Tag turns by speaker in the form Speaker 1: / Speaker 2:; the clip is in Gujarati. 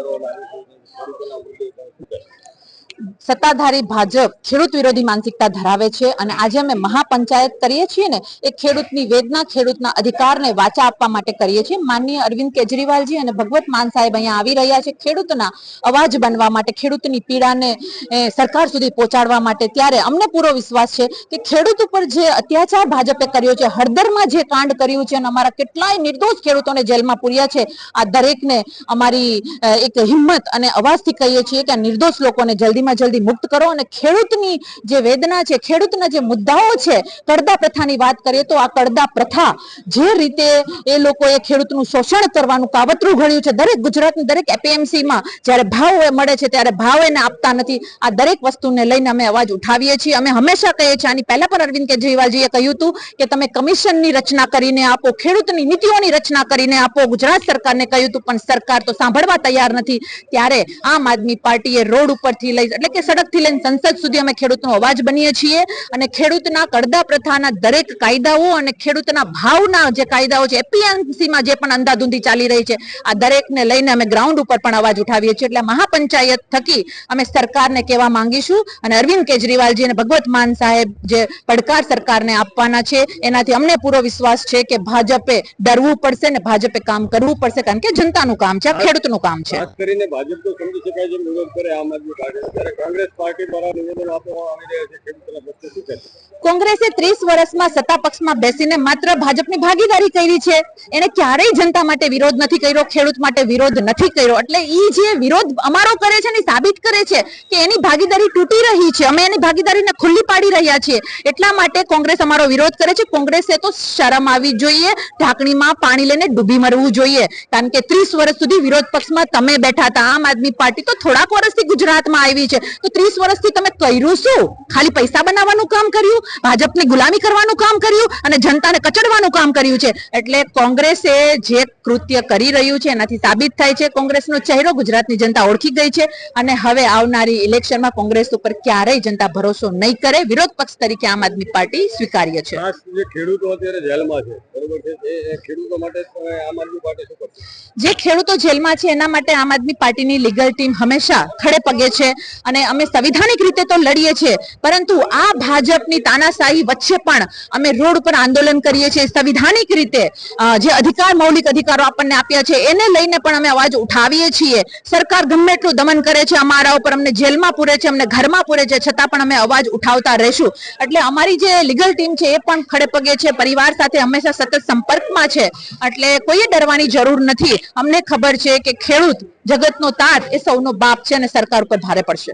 Speaker 1: કરવામાં આવ્યું છે ખેડૂતોના મુદ્દે?
Speaker 2: સત્તાધારી ભાજપ ખેડૂત વિરોધી માનસિકતા ધરાવે છે અને આજે અમે મહાપંચાયત કરીએ છીએ ને, એ ખેડૂતની વેદના, ખેડૂતના અધિકારને વાચા આપવા માટે કરીએ છીએ. માનનીય અરવિંદ કેજરીવાલજી અને ભગવત માન સાહેબ અહીંયા આવી રહ્યા છે ખેડૂતના અવાજ બનવા માટે, ખેડૂતની પીડાને સરકાર સુધી પહોંચાડવા માટે. ત્યારે અમને પૂરો વિશ્વાસ છે કે ખેડૂત ઉપર જે અત્યાચાર ભાજપે કર્યો છે, હળદરમાં જે કાંડ કર્યું છે અને અમારા કેટલાય નિર્દોષ ખેડૂતોને જેલમાં પૂર્યા છે, આ દરેકને અમારી એક હિંમત અને અવાજથી કહીએ છીએ કે નિર્દોષ લોકોને જલ્દીમાં જલ્દી મુક્ત કરો અને ખેડૂતની જે વેદના છે, ખેડૂતના જે મુદ્દાઓ છે કડદા પ્રથાની વાત કરીએ તો આ કડદા પ્રથા જે રીતે એ લોકોએ ખેડૂતનું શોષણ કરવાનું કાવતરું ઘડ્યું છે. દરેક ગુજરાતની દરેક એપીએમસીમાં જ્યારે ભાવ મળે છે ત્યારે ભાવ એને આપતા નથી. આ દરેક વસ્તુને લઈને અમે અવાજ ઉઠાવીએ છીએ. અમે હંમેશા કહીએ છીએ, આની પહેલા પણ અરવિંદ કેજરીવાલજીએ કહ્યું હતું કે તમે કમિશનની રચના કરીને આપો, ખેડૂતની નીતિઓની રચના કરીને આપો. ગુજરાત સરકારને કહ્યું હતું, પણ સરકાર તો સાંભળવા તૈયાર નથી. ત્યારે આમ આદમી પાર્ટીએ રોડ ઉપરથી લઈ એટલે કે સડકથી લઈને સંસદ સુધી અમે ખેડૂતનો અવાજ બનીએ છીએ અને ખેડૂતના કડદા પ્રથાના દરેક કાયદાઓ અને ખેડૂતના ભાવના જે કાયદાઓ છે, એપીએમસીમાં જે પણ અંધાધૂંધી ચાલી રહી છે, આ દરેકને લઈને અમે ગ્રાઉન્ડ ઉપર પણ અવાજ ઉઠાવીએ છીએ. એટલે મહાપંચાયત થકી અમે સરકારને કહેવા માંગીશું અને અરવિંદ કેજરીવાલજી અને ભગવત માન સાહેબ જે પડકાર સરકારને આપવાના છે, એનાથી અમને પૂરો વિશ્વાસ છે કે ભાજપે ડરવું પડશે ને ભાજપે કામ કરવું પડશે, કારણ કે જનતાનું કામ છે ખેડૂતનું કામ છે.
Speaker 1: કરીને ભાજપ તો સમજી શકાય છે આમ આદમી પાર્ટી કોંગ્રેસ આવી
Speaker 2: ત્રીસ વર્ષમાં સત્તા પક્ષમાં બેસીને માત્ર ભાજપની ભાગીદારી કરી છે. એને ક્યારેય જનતા માટે વિરોધ નથી કર્યો, ખેડૂત માટે વિરોધ નથી કર્યો. એટલે ઈ જે વિરોધ અમારો કરે છે ને સાબિત કરે છે કે એની ભાગીદારી તૂટી રહી છે. અમે એની ભાગીદારીને ખુલ્લી પાડી રહ્યા છીએ. એટલા માટે કોંગ્રેસ અમારો વિરોધ કરે છે. કોંગ્રેસે તો શરમ આવવી જોઈએ, ઢાંકણીમાં પાણી લઈને ડૂબી મરવું જોઈએ. કારણ કે ત્રીસ વર્ષ સુધી વિરોધ પક્ષમાં તમે બેઠા હતા. આમ આદમી પાર્ટી તો થોડાક વર્ષથી ગુજરાતમાં આવી છે. તો ત્રીસ વર્ષથી તમે કર્યું શું? ખાલી પૈસા બનાવવાનું કામ કર્યું ભાજપની ગુલામી કરવાનું કામ કર્યું અને જનતાને કચડવાનું કામ કર્યું છે. એટલે કોંગ્રેસે જે કૃત્ય કરી રહ્યું છે એનાથી સાબિત થાય છે કોંગ્રેસનો ચહેરો. ગુજરાતની જનતા ઓળખી ગઈ છે અને હવે આવનારી ઇલેક્શનમાં કોંગ્રેસ ઉપર ક્યારેય જનતા ભરોસો નહીં કરે. વિરોધ પક્ષ તરીકે આમ આદમી પાર્ટી સ્વીકાર્ય છે.
Speaker 1: જે ખેડૂતો અત્યારે જેલમાં છે
Speaker 2: જે ખેડૂતો જેલમાં છે એના માટે આમ આદમી પાર્ટીની લીગલ ટીમ હંમેશા ખડે પગે છે. અને અમે સંવિધાનિક રીતે તો લડીએ છીએ, પરંતુ આ ભાજપની તાનાશાહી વચ્ચે પણ અમે રોડ ઉપર આંદોલન કરીએ છીએ. સંવિધાનિક રીતે જે અધિકાર, મૌલિક અધિકારો આપણને આપ્યા છે, એને લઈને પણ અમે અવાજ ઉઠાવીએ છીએ. સરકાર ગમે એટલું દમન કરે છે, અમારા ઉપર અમને જેલમાં પૂરે છે, અમને ઘરમાં પૂરે છે, છતાં પણ અમે અવાજ ઉઠાવતા રહીશું. એટલે અમારી જે લીગલ ટીમ છે, એ પણ ખડે પગે છે, પરિવાર સાથે હંમેશા સતત સંપર્કમાં છે. એટલે કોઈએ ડરવાની જરૂર નથી. અમને ખબર છે કે ખેડૂત જગતનો તાત એ સૌનો બાપ છે અને સરકાર ઉપર ભારે પડશે.